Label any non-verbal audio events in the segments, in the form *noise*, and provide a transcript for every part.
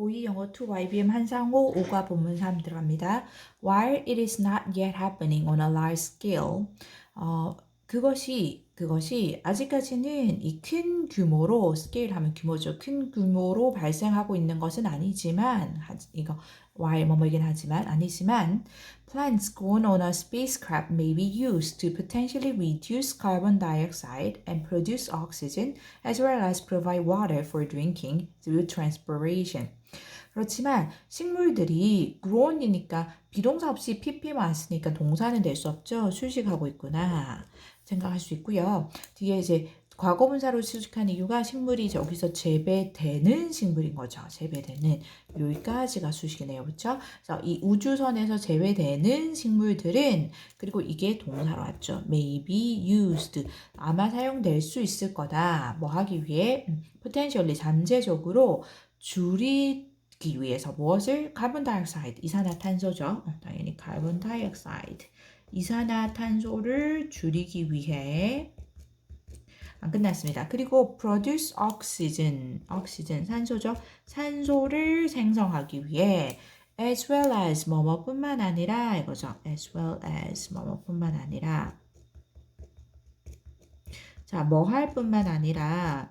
고2 영어 2 YBM 한상호 5과 본문 3 들어갑니다. While it is not yet happening on a large scale, 어, 그것이 그것이 아직까지는 이 큰 규모로 스케일 하면 규모죠. 큰 규모로 발생하고 있는 것은 아니지만 하- 이거 while 뭐뭐이긴 하지만 아니지만 plants grown on a spacecraft may be used to potentially reduce carbon dioxide and produce oxygen as well as provide water for drinking through transpiration. 그렇지만 식물들이 grown이니까 비동사 없이 pp만 왔으니까 동사는 될 수 없죠. 수식하고 있구나 생각할 수 있고요. 뒤에 이제 과거분사로 수식한 이유가 식물이 저기서 재배되는 식물인 거죠. 재배되는 여기까지가 수식이네요. 그렇죠? 그래서 이 우주선에서 재배되는 식물들은 그리고 이게 동사로 왔죠. may be used 아마 사용될 수 있을 거다. 뭐 하기 위해 음, potentially 잠재적으로 줄이 기 위해서 무엇을 카본 다이옥사이드 이산화탄소죠. 어, 당연히 카본 다이옥사이드 이산화탄소를 줄이기 위해 안 끝났습니다. 그리고 produce oxygen, oxygen 산소죠. 산소를 생성하기 위해 as well as 뭐뭐뿐만 아니라 이거죠. as well as 뭐뭐뿐만 아니라 자, 뭐 할 뿐만 아니라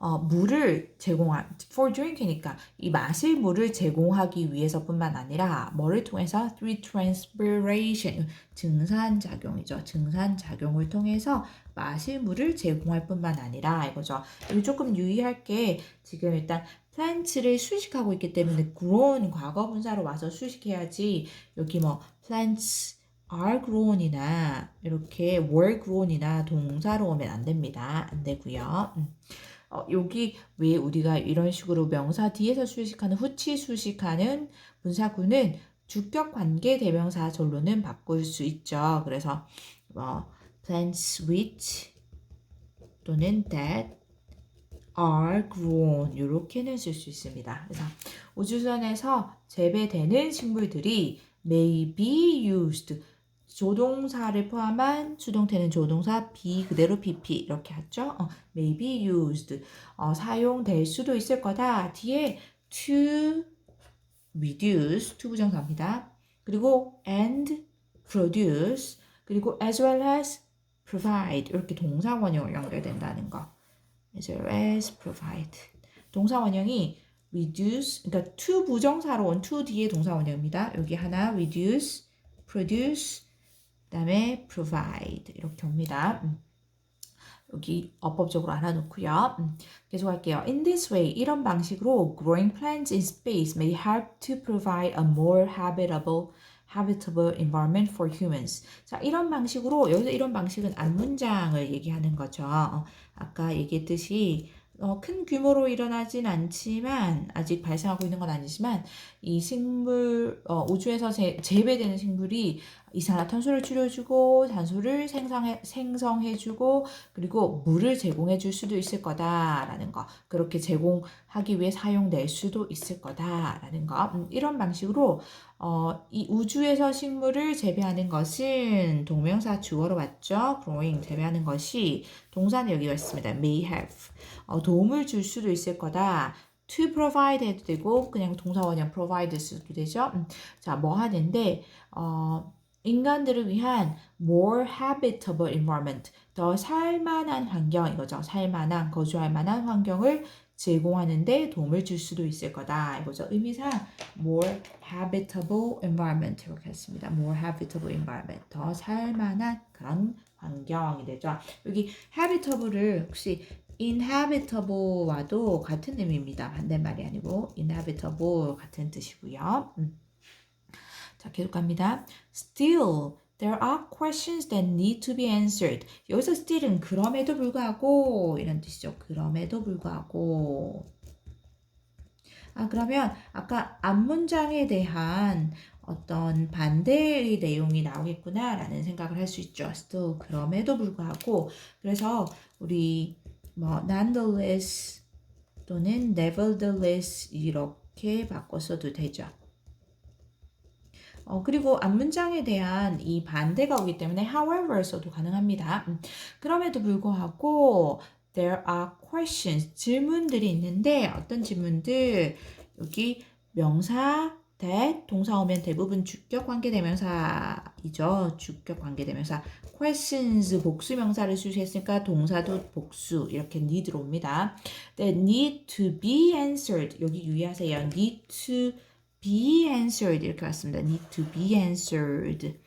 어, 물을 제공한 for drink이니까 이 마실 물을 제공하기 위해서뿐만 아니라 뭐를 통해서 through transpiration 증산 작용이죠. 증산 작용을 통해서 마실 물을 제공할 뿐만 아니라 이거죠. 여기 조금 유의할 게 지금 일단 plant를 수식하고 있기 때문에 grown 과거 분사로 와서 수식해야지 여기 뭐 plants are grown이나 이렇게 were grown이나 동사로 오면 안 됩니다. 안 되고요. 음. 어, 여기 왜 우리가 이런 식으로 명사 뒤에서 수식하는 후치 수식하는 분사구는 주격 관계 대명사 절로는 바꿀 수 있죠. 그래서 뭐 plants which 또는 that are grown 이렇게는 쓸 수 있습니다. 그래서 우주선에서 재배되는 식물들이 may be used 조동사를 포함한 수동태는 조동사 be 그대로 pp 이렇게 하죠. 어, may be used 어, 사용될 수도 있을 거다. 뒤에 to reduce to 부정사입니다. 그리고 and produce 그리고 as well as provide 이렇게 동사 원형으로 연결된다는 거. as well as provide 동사 원형이 reduce 그러니까 to 부정사로 온 to 뒤에 동사 원형입니다. 여기 하나 reduce, produce 그 다음에 provide 이렇게 옵니다. 음. 여기 어법적으로 알아놓고요. 음, 계속 할게요. In this way, 이런 방식으로 growing plants in space may help to provide a more habitable habitable environment for humans. 자, 이런 방식으로 여기서 이런 방식은 안문장을 얘기하는 거죠. 어, 아까 얘기했듯이 어, 큰 규모로 일어나진 않지만 아직 발생하고 있는 건 아니지만 이 식물 어, 우주에서 재, 재배되는 식물이 이산화탄소를 줄여주고 산소를 생성해, 생성해주고 그리고 물을 제공해 줄 수도 있을 거다라는 거. 그렇게 제공하기 위해 사용될 수도 있을 거다라는 거. 음, 이런 방식으로 어, 이 우주에서 식물을 재배하는 것은 동명사 주어로 왔죠. Growing 재배하는 것이 동사는 여기가 있습니다. May have. 어, 도움을 줄 수도 있을 거다. To provide 해도 되고 그냥 동사 원형 provide 써도 되죠. 음, 자뭐 하는데 어, 인간들을 위한 more habitable environment, 더 살만한 환경 이거죠. 살만한, 거주할 만한 환경을 제공하는데 도움을 줄 수도 있을 거다. 이거죠. 의미상 more habitable environment 이렇게 했습니다. more habitable environment, 더 살만한 그런 환경이 되죠. 여기 habitable을 혹시 inhabitable와도 같은 의미입니다. 반대말이 아니고 inhabitable 같은 뜻이고요. 음. 자, 계속 갑니다. Still, there are questions that need to be answered. 여기서 still은 그럼에도 불구하고 이런 뜻이죠. 그럼에도 불구하고. 아, 그러면 아까 앞문장에 대한 어떤 반대의 내용이 나오겠구나라는 생각을 할 수 있죠. still 그럼에도 불구하고 그래서 우리 뭐 nonetheless 또는 nevertheless 이렇게 바꿔 써도 되죠. 어, 그리고 앞문장에 대한 이 반대가 오기 때문에 however 써도 가능합니다. 음, 그럼에도 불구하고 there are questions. 질문들이 있는데 어떤 질문들? 여기 명사 that 동사 오면 대부분 주격 관계 대명사이죠. 주격 관계 대명사. questions 복수 명사를 수식했으니까 동사도 복수 이렇게 need로 옵니다. that need to be answered. 여기 유의하세요. need to be answered 이렇게 왔습니다. need to be answered.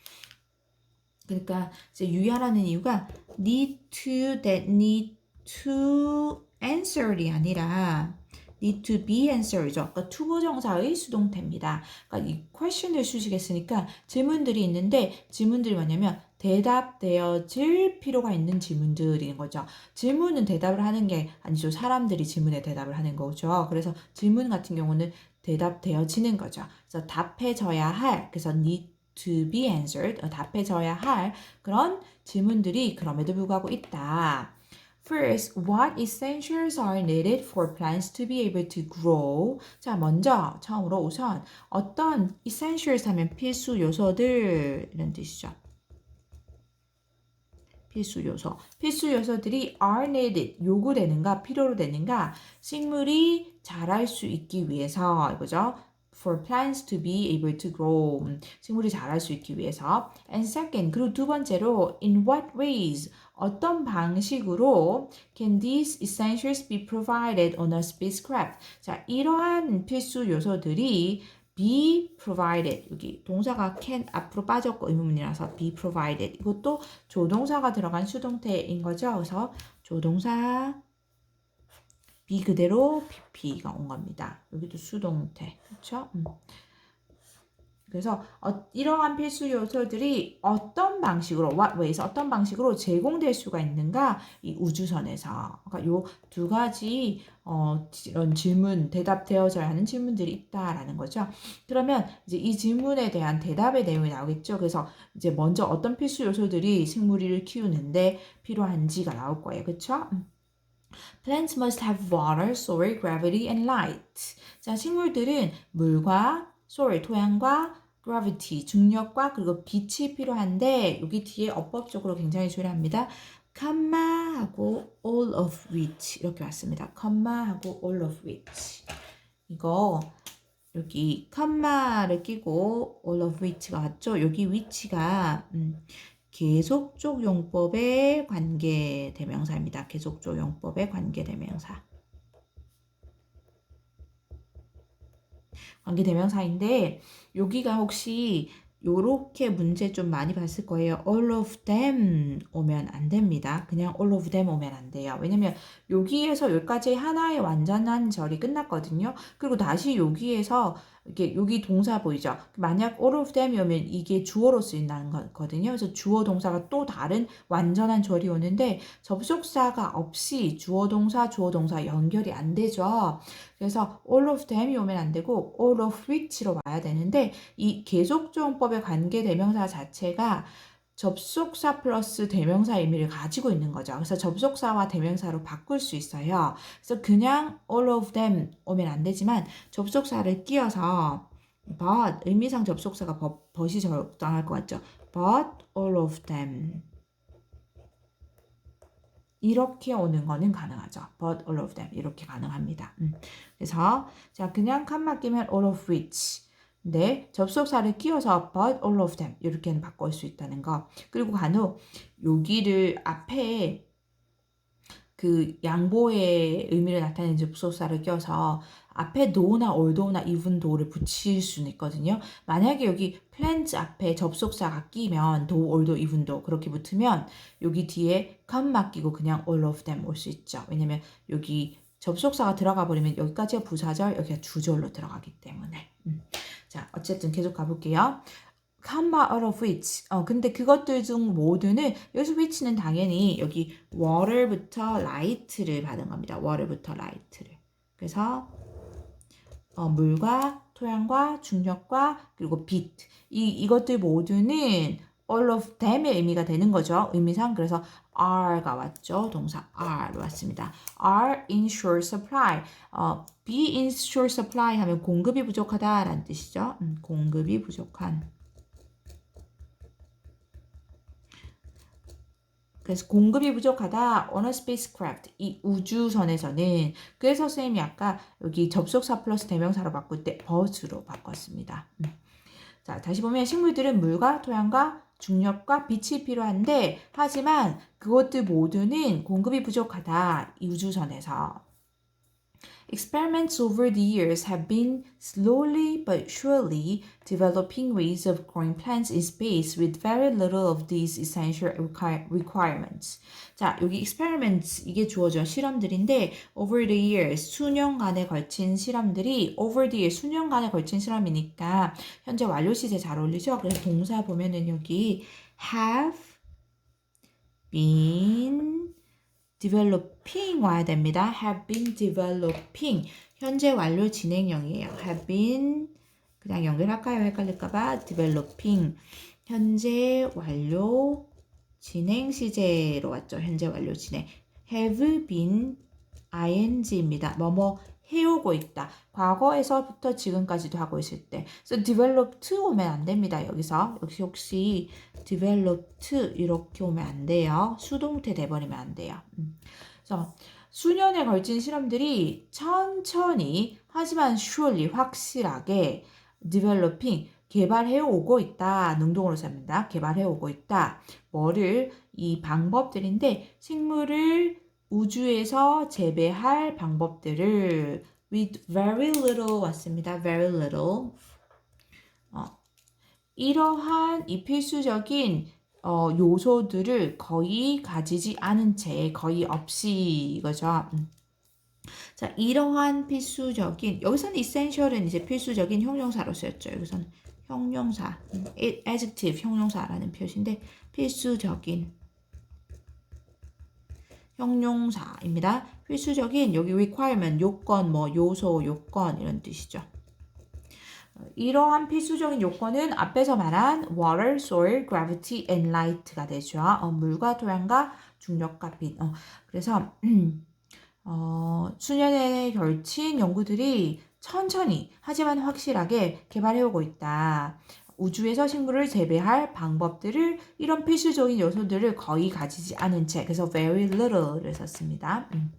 그러니까 이제 유의하라는 이유가 need to that need to answer이 아니라 need to be answered죠. 그러니까 투부정사의 수동태입니다. 그러니까 이 question을 수식했으니까 질문들이 있는데 질문들이 뭐냐면 대답되어질 필요가 있는 질문들인 거죠. 질문은 대답을 하는 게 아니죠. 사람들이 질문에 대답을 하는 거죠. 그래서 질문 같은 경우는 대답되어지는 거죠. 그래서 답해져야 할, 그래서 need to be answered, 어, 답해져야 할 그런 질문들이 그럼에도 불구하고 있다. First, what essentials are needed for plants to be able to grow? 자, 먼저 처음으로 우선 어떤 essentials 하면 필수 요소들 이런 뜻이죠. 필수 요소. 필수 요소들이 are needed 요구되는가 필요로 되는가 식물이 자랄 수 있기 위해서 이거죠. for plants to be able to grow. 음, 식물이 자랄 수 있기 위해서. And second, 그리고 두 번째로, in what ways, 어떤 방식으로 can these essentials be provided on a spacecraft? 자, 이러한 필수 요소들이 be provided 여기 동사가 can 앞으로 빠졌고 의문문이라서 be provided 이것도 조동사가 들어간 수동태인 거죠. 그래서 조동사 be 그대로 pp가 온 겁니다. 여기도 수동태 그렇죠? 음. 그래서 어, 이러한 필수 요소들이 어떤 방식으로 what ways 어떤 방식으로 제공될 수가 있는가 이 우주선에서 그러니까 요 두 가지 어, 이런 질문 대답되어져야 하는 질문들이 있다라는 거죠. 그러면 이제 이 질문에 대한 대답의 내용이 나오겠죠. 그래서 이제 먼저 어떤 필수 요소들이 식물을 키우는데 필요한지가 나올 거예요. 그렇죠? Plants must have water, soil, gravity, and light. 자, 식물들은 물과 soil, 토양과 gravity, 중력과 그리고 빛이 필요한데 여기 뒤에 어법적으로 굉장히 중요합니다. 컴마하고 all of which 이렇게 왔습니다. 컴마하고 all of which 이거 여기 컴마를 끼고 all of which가 왔죠. 여기 which가 음, 계속적 용법의 관계 대명사입니다. 계속적 용법의 관계 대명사. 관계 대명사인데 여기가 혹시 요렇게 문제 좀 많이 봤을 거예요. all of them 오면 안 됩니다. 그냥 all of them 오면 안 돼요. 왜냐면 여기에서 여기까지 하나의 완전한 절이 끝났거든요. 그리고 다시 여기에서 이게 여기 동사 보이죠? 만약 all of them 이면 이게 주어로 쓰인다는 거거든요. 그래서 주어 동사가 또 다른 완전한 절이 오는데 접속사가 없이 주어 동사 주어 동사 연결이 안 되죠. 그래서 all of them이 오면 안 되고 all of which로 와야 되는데 이 계속조용법의 관계 대명사 자체가 접속사 플러스 대명사 의미를 가지고 있는 거죠. 그래서 접속사와 대명사로 바꿀 수 있어요. 그래서 그냥 all of them 오면 안 되지만 접속사를 띄어서 but 의미상 접속사가 but, but이 적당할 것 같죠. but all of them 이렇게 오는 거는 가능하죠. But all of them 이렇게 가능합니다. 음. 그래서 자 그냥 칸 끼면 all of which 네, 접속사를 끼워서 but all of them 이렇게는 바꿀 수 있다는 거. 그리고 간혹 여기를 앞에 그 양보의 의미를 나타내는 접속사를 껴서 앞에 no나 although나 even though를 붙일 수는 있거든요. 만약에 여기 plans 앞에 접속사가 끼면 though, although, even though 그렇게 붙으면 여기 뒤에 come 맡기고 그냥 all of them 올 수 있죠. 왜냐면 여기 접속사가 들어가 버리면 여기까지가 부사절, 여기가 주절로 들어가기 때문에. 음. 자, 어쨌든 계속 가볼게요. comma out of which. 어, 근데 그것들 중 모두는 여기서 which는 당연히 여기 water부터 light를 받은 겁니다. water부터 light를. 그래서 어, 물과 토양과 중력과 그리고 빛. 이 이것들 모두는 all of them의 의미가 되는 거죠. 의미상 그래서 are가 왔죠. 동사 are 왔습니다. are in short supply. 어, be in short supply 하면 공급이 부족하다라는 뜻이죠. 음, 공급이 부족한. 그래서 공급이 부족하다. on a spacecraft. 이 우주선에서는 그래서 선생님이 아까 여기 접속사 플러스 대명사로 바꿀 때 but로 바꿨습니다. 음. 자, 다시 보면 식물들은 물과 토양과 중력과 빛이 필요한데 하지만 그것들 모두는 공급이 부족하다. 이 우주선에서. Experiments over the years have been slowly but surely developing ways of growing plants in space with very little of these essential require- requirements. 자, 여기 experiments 이게 주어져 실험들인데 over the years 수년간에 걸친 실험들이 over the years 수년간에 걸친 실험이니까 현재 완료 시제 잘 어울리죠? 그래서 동사 보면은 여기 have been developing 와야 됩니다. have been developing 현재 완료 진행형이에요. have been 그냥 연결할까요? 헷갈릴까봐 developing 현재 완료 진행 시제로 왔죠. 현재 완료 진행 have been ing입니다. 뭐뭐 해오고 있다. 과거에서부터 지금까지도 하고 있을 때. 그래서 developed 오면 안 됩니다. 여기서 역시 혹시 developed 이렇게 오면 안 돼요. 수동태 돼버리면 안 돼요. 음. 그래서 수년에 걸친 실험들이 천천히 하지만 surely 확실하게 developing 개발해 오고 있다. 능동으로 삽니다. 개발해 오고 있다. 뭐를 이 방법들인데 식물을 우주에서 재배할 방법들을 with very little 왔습니다. very little. 어, 이러한 이 필수적인 어, 요소들을 거의 가지지 않은 채 거의 없이 이거죠. 음. 자, 이러한 필수적인 여기서는 essential은 이제 필수적인 형용사로 쓰였죠. 여기서는 형용사, 음, adjective 형용사라는 표시인데 필수적인 형용사입니다. 필수적인 여기 requirement 요건 뭐 요소 요건 이런 뜻이죠. 이러한 필수적인 요건은 앞에서 말한 water, soil, gravity, and light가 되죠. 어, 물과 토양과 중력과 빛. 어, 그래서 *clears throat* 어, 수년에 걸친 연구들이 천천히 하지만 확실하게 개발해오고 있다. 우주에서 식물을 재배할 방법들을 이런 필수적인 요소들을 거의 가지지 않은 채 그래서 very little를 썼습니다. 음.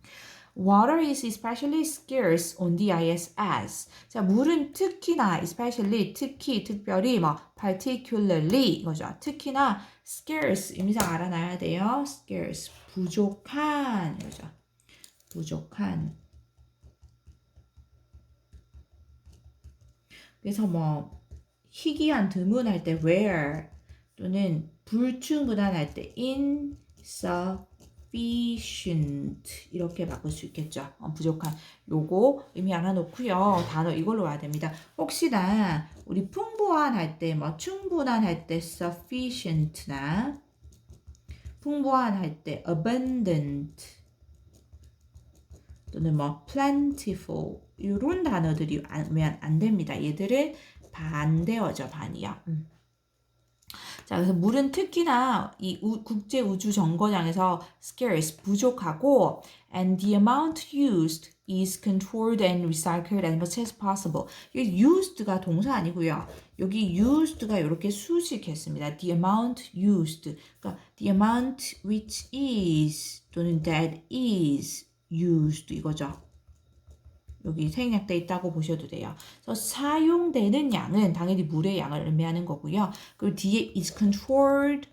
Water is especially scarce on the ISS. 자, 물은 특히나 especially 특히 특별히 뭐 particularly 이거죠. 특히나 scarce 임상 알아놔야 돼요. scarce 부족한 이거죠. 부족한. 그래서 뭐 희귀한 드문할 때 rare 또는 불충분한 때 insufficient 이렇게 바꿀 수 있겠죠. 어, 부족한 요거 의미 알아놓고요. 단어 이걸로 와야 됩니다. 혹시나 우리 풍부한 할 때 뭐 충분한 할 때 sufficient나 풍부한 할 때 abundant 또는 뭐 plentiful 이런 단어들이 오면 안 됩니다. 얘들은 반대어죠, 반이요. 음. 자, 그래서 물은 특히나 이 우, 국제 우주 정거장에서 scarce 부족하고 and the amount used is controlled and recycled as much as possible. 이 used가 동사 아니고요. 여기 used가 이렇게 수식했습니다. the amount used. 그러니까 the amount which is 또는 that is used 이거죠. 여기 생략돼 있다고 보셔도 돼요. 그래서 사용되는 양은 당연히 물의 양을 의미하는 거고요. 그리고 뒤에 is controlled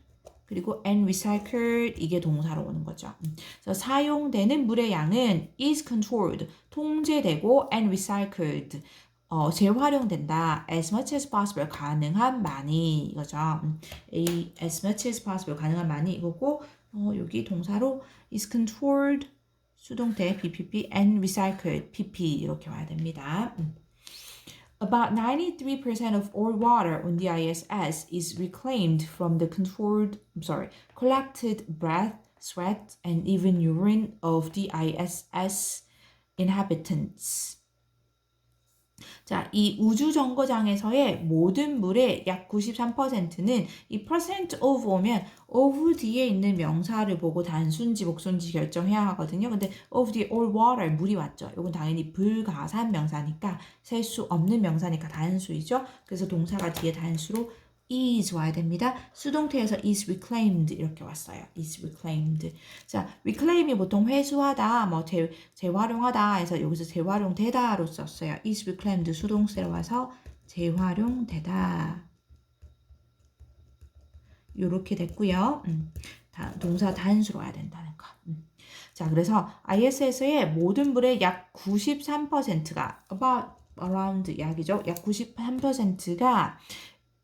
그리고 and recycled 이게 동사로 오는 거죠. 음. 그래서 사용되는 물의 양은 is controlled 통제되고 and recycled 어, 재활용된다. as much as possible 가능한 많이 이거죠. 음. As much as possible 가능한 많이 이거고 어, 여기 동사로 is controlled 수동태 BPP and recycled PP 이렇게 와야 됩니다. About 93% of all water on the ISS is reclaimed from the controlled, I'm sorry, collected breath, sweat, and even urine of the ISS inhabitants. 자, 이 우주 정거장에서의 모든 물의 약 93%는 이 percent of 오면 of 뒤에 있는 명사를 보고 단순지 복순지 결정해야 하거든요. 근데 of 뒤에 all water 물이 왔죠. 이건 당연히 불가산 명사니까 셀 수 없는 명사니까 단수이죠. 그래서 동사가 뒤에 단수로 is 와야 됩니다. 수동태에서 is reclaimed 이렇게 왔어요. is reclaimed. 자, reclaim이 보통 회수하다, 뭐 재, 재활용하다 해서 여기서 재활용되다로 썼어요. is reclaimed 수동태로 와서 재활용되다. 요렇게 됐고요. 음, 다, 동사 단수로 와야 된다는 거. 음. 자, 그래서 ISS의 모든 물의 약 93%가 about around 약이죠. 약 93%가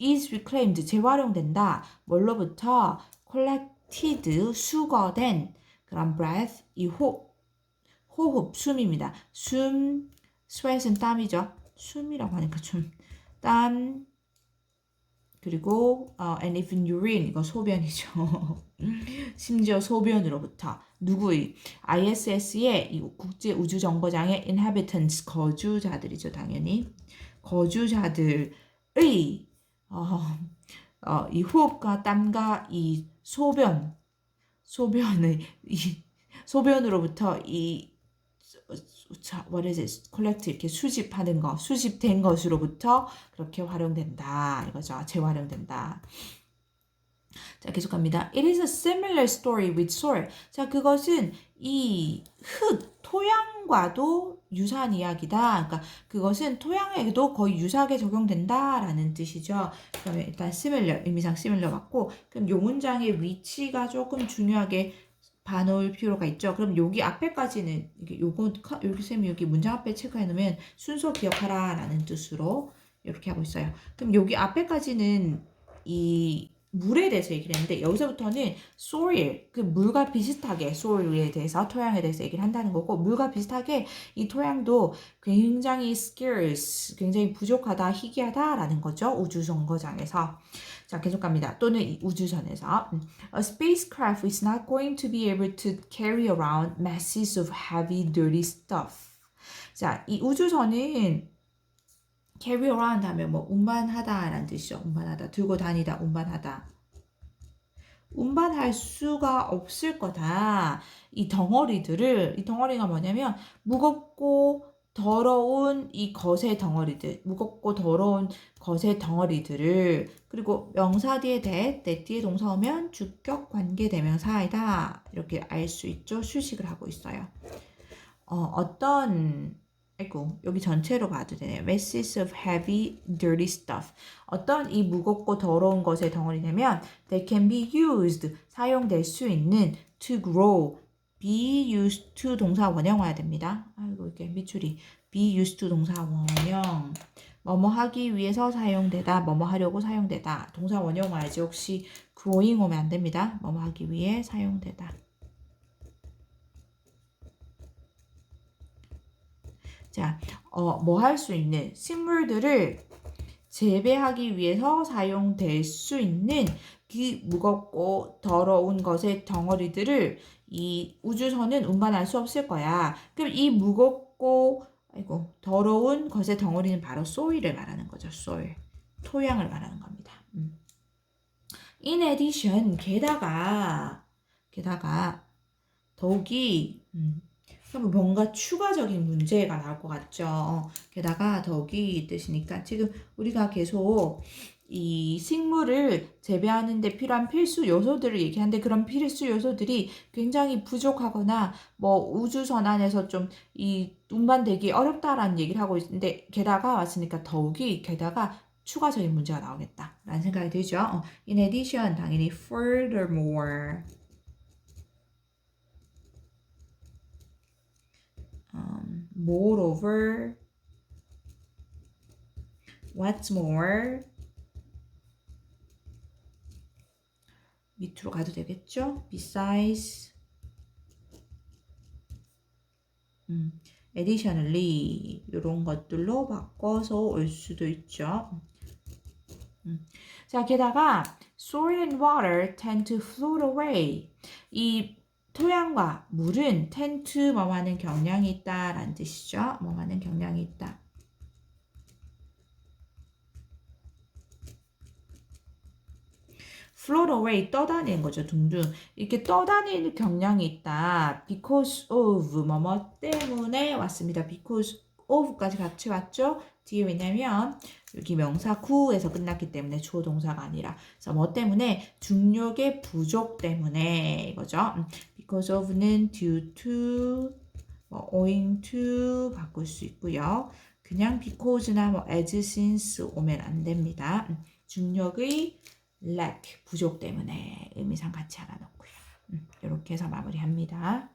is reclaimed 재활용된다. 뭘로부터 collected 수거된 그런 breath 이 호, 호흡 숨입니다. 숨 sweat은 땀이죠. 숨이라고 하니까 좀 땀 그리고 어, and even urine 이거 소변이죠. *laughs* 심지어 소변으로부터 누구의 ISS의 이 국제 우주 정거장의 inhabitants 거주자들이죠 당연히 거주자들의 어, 어, 이 호흡과 땀과 이 소변 소변의 이 소변으로부터 이 자, what is it? collect 이렇게 수집하는 거, 수집된 것으로부터 그렇게 활용된다. 이거죠. 재활용된다. 자, 계속 갑니다. It is a similar story with soil. 자, 그것은 이 흙, 토양과도 유사한 이야기다. 그러니까 그것은 토양에도 거의 유사하게 적용된다라는 뜻이죠. 그러면 일단 similar, 의미상 similar 맞고, 그럼 요 문장의 위치가 조금 중요하게 봐놓을 필요가 있죠. 그럼 여기 앞에까지는 이게 요거 여기 쌤이 여기 문장 앞에 체크해 놓으면 순서 기억하라라는 뜻으로 이렇게 하고 있어요. 그럼 여기 앞에까지는 이 물에 대해서 얘기를 했는데 여기서부터는 soil 그 물과 비슷하게 soil에 대해서 토양에 대해서 얘기를 한다는 거고 물과 비슷하게 이 토양도 굉장히 scarce 굉장히 부족하다 희귀하다라는 거죠 우주 정거장에서. 자 계속 갑니다. 또는 이 우주선에서. a spacecraft is not going to be able to carry around masses of heavy dirty stuff. 자 이 우주선은 carry around 하면 뭐 운반하다라는 뜻이죠. 운반하다. 들고 다니다. 운반하다. 운반할 수가 없을 거다. 이 덩어리들을 이 덩어리가 뭐냐면 무겁고 더러운 이 거세 덩어리들, 무겁고 더러운 거세 덩어리들을 그리고 명사 뒤에 대, 대 뒤에 동사 오면 주격 관계 대명사이다 이렇게 알 수 있죠. 수식을 하고 있어요. 어, 어떤 아이고 여기 전체로 봐도 되네요. masses of heavy, dirty stuff. 어떤 이 무겁고 더러운 것의 덩어리냐면 they can be used 사용될 수 있는 to grow, be used to 동사 원형 와야 됩니다. 아이고 이게 미추리 be used to 동사 원형 뭐뭐 하기 위해서 사용되다, 뭐뭐 하려고 사용되다. 동사 원형 와야지 혹시 growing 오면 안 됩니다. 뭐뭐 하기 위해 사용되다. 자, 어, 뭐 할 수 있는 식물들을 재배하기 위해서 사용될 수 있는 그 무겁고 더러운 것의 덩어리들을 이 우주선은 운반할 수 없을 거야. 그럼 이 무겁고 아이고 더러운 것의 덩어리는 바로 soil을 말하는 거죠. soil. 토양을 말하는 겁니다. 음. In addition, 게다가 게다가 더욱이 음, 그럼 뭔가 추가적인 문제가 나올 것 같죠. 게다가 더욱이 뜻이니까 지금 우리가 계속 이 식물을 재배하는 데 필요한 필수 요소들을 얘기하는데 그런 필수 요소들이 굉장히 부족하거나 뭐 우주선 안에서 좀 이 운반되기 어렵다라는 얘기를 하고 있는데 게다가 왔으니까 더욱이 게다가 추가적인 문제가 나오겠다라는 생각이 들죠. 어, in addition 당연히 furthermore moreover, what's more, 밑으로 가도 되겠죠? besides, 음, additionally 이런 것들로 바꿔서 올 수도 있죠. 음. 자, 게다가 soil and water tend to float away. 이 토양과 물은 텐트 뭐하는 경향이 있다라는 뜻이죠. 뭐하는 경향이 있다. float 떠다니는 거죠. 둥둥 이렇게 떠다니는 경향이 있다. because of 뭐뭐 때문에 왔습니다. because of까지 같이 왔죠? 뒤에 왜냐면 여기 명사 구에서 끝났기 때문에 주어 동사가 아니라 그래서 뭐 때문에 중력의 부족 때문에 이거죠. 음, because of는 due to 뭐 owing to 바꿀 수 있고요. 그냥 because나 뭐 as since 오면 안 됩니다. 음, 중력의 lack 부족 때문에 의미상 같이 알아놓고요. 음, 이렇게 해서 마무리합니다.